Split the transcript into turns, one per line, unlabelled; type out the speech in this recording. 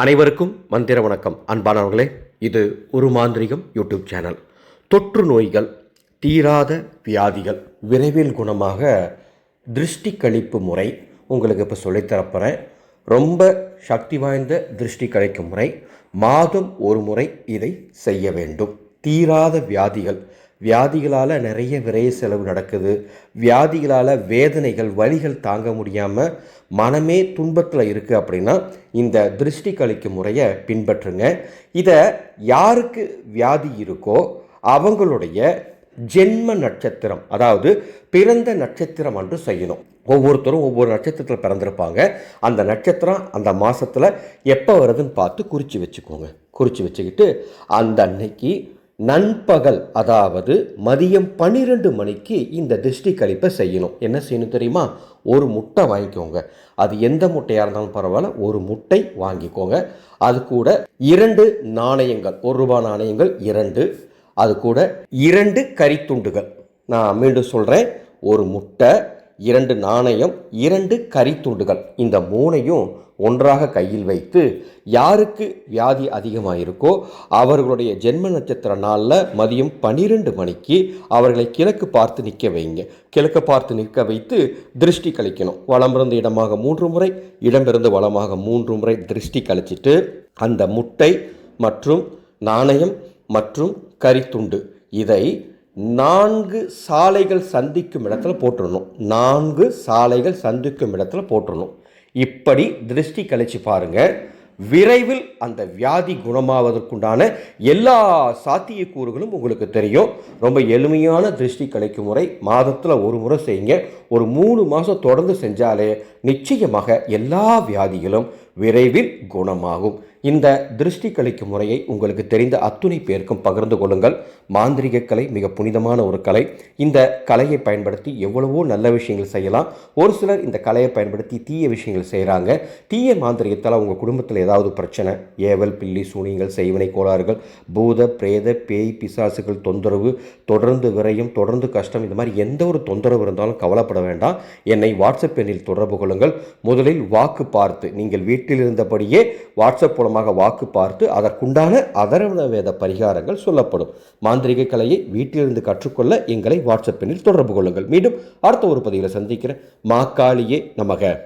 அனைவருக்கும் மந்திர வணக்கம். அன்பானவர்களே இது ஒரு மாந்திரிகம் யூடியூப் சேனல். தொற்று நோய்கள் தீராத வியாதிகள் விரைவில் குணமாக திருஷ்டி கழிப்பு முறை உங்களுக்கு இப்போ சொல்லித்தரப்போகிறேன் ரொம்ப சக்தி வாய்ந்த திருஷ்டி கழிக்கும் முறை மாதம் ஒரு முறை இதை செய்ய வேண்டும். தீராத வியாதிகள் வியாதிகளால் நிறைய விரைய செலவு நடக்குது. வியாதிகளால் வேதனைகள் வலிகள் தாங்க முடியாமல் மனமே துன்பத்தில் இருக்குது அப்படின்னா இந்த திருஷ்டி கழிக்கும் முறையை பின்பற்றுங்க. இதை யாருக்கு வியாதி இருக்கோ அவங்களுடைய ஜென்ம நட்சத்திரம் அதாவது பிறந்த நட்சத்திரம் என்று செய்யணும். ஒவ்வொருத்தரும் ஒவ்வொரு நட்சத்திரத்தில் பிறந்திருப்பாங்க. அந்த நட்சத்திரம் அந்த மாதத்தில் எப்போ வருதுன்னு பார்த்து குறித்து வச்சுக்கோங்க. குறித்து வச்சுக்கிட்டு அந்த அன்னைக்கு நண்பகல் அதாவது மதியம் பன்னிரெண்டு மணிக்கு இந்த திருஷ்டி கழிப்பை செய்யணும். என்ன செய்யணும் தெரியுமா? ஒரு முட்டை வாங்கிக்கோங்க. அது எந்த முட்டையாக இருந்தாலும் பரவாயில்ல ஒரு முட்டை வாங்கிக்கோங்க. அது கூட இரண்டு நாணயங்கள் ஒரு ரூபாய் நாணயங்கள் இரண்டு. அது கூட இரண்டு கறித்துண்டுகள். நான் மீண்டும் சொல்கிறேன் ஒரு முட்டை இரண்டு நாணயம் இரண்டு கரித்துண்டுகள். இந்த மூணையும் ஒன்றாக கையில் வைத்து யாருக்கு வியாதி அதிகமாக இருக்கோ அவர்களுடைய ஜென்ம நட்சத்திர நாளில் மதியம் பன்னிரெண்டு மணிக்கு அவர்களை கிழக்கு பார்த்து நிற்க வைங்க. கிழக்கு பார்த்து நிற்க வைத்து திருஷ்டி கழிக்கணும். வளமிருந்து இடமாக மூன்று முறை இடமிருந்து வளமாக மூன்று முறை திருஷ்டி கழிச்சிட்டு அந்த முட்டை மற்றும் நாணயம் மற்றும் கரித்துண்டு இதை நான்கு சாலைகள் சந்திக்கும் இடத்துல போட்டுடணும் நான்கு சாலைகள் சந்திக்கும் இடத்துல போட்டுடணும் இப்படி திருஷ்டி கழிச்சு பாருங்கள் விரைவில் அந்த வியாதி குணமாவதற்குண்டான எல்லா சாத்தியக்கூறுகளும் உங்களுக்கு தெரியும். ரொம்ப எளிமையான திருஷ்டி கலைக்கும் முறை. மாதத்தில் ஒரு முறை செய்யுங்க. ஒரு மூணு மாதம் தொடர்ந்து செஞ்சாலே நிச்சயமாக எல்லா வியாதிகளும் விரைவில் குணமாகும். இந்த திருஷ்டி கலைக்கும் முறையை உங்களுக்கு தெரிந்த அத்துணை பேருக்கும் பகிர்ந்து கொள்ளுங்கள். மாந்திரிக கலை மிக புனிதமான ஒரு கலை. இந்த கலையை பயன்படுத்தி எவ்வளவோ நல்ல விஷயங்கள் செய்யலாம். ஒரு சிலர் இந்த கலையை பயன்படுத்தி தீய விஷயங்கள் செய்கிறாங்க தீய மாந்திரிகத்தால் உங்கள் குடும்பத்தில் ஏதாவது பிரச்சனை ஏவல் பில்லி சூனியங்கள் செய்வினை கோளாறுகள் பூத பிரேத பேய் பிசாசுகள் தொந்தரவு தொடர்ந்து விரயம் தொடர்ந்து கஷ்டம் இந்த மாதிரி எந்த ஒரு தொந்தரவு இருந்தாலும் கவலைப்பட வேண்டாம். என்னை வாட்ஸ்அப் எண்ணில் தொடர்பு கொள்ளுங்கள். முதலில் வாக்கு பார்த்து நீங்கள் வீட்டில் இருந்தபடியே வாட்ஸ்அப் மூலமாக வாக்கு பார்த்து அதற்குண்டான அதரவண வேத பரிகாரங்கள் சொல்லப்படும். மாந்திரிக கலையை வீட்டிலிருந்து கற்றுக்கொள்ள எங்களை வாட்ஸ்அப் எண்ணில் தொடர்பு கொள்ளுங்கள். மீண்டும் அடுத்த ஒரு பதிவில் சந்திக்கிறேன். மாக்காளியே நமக.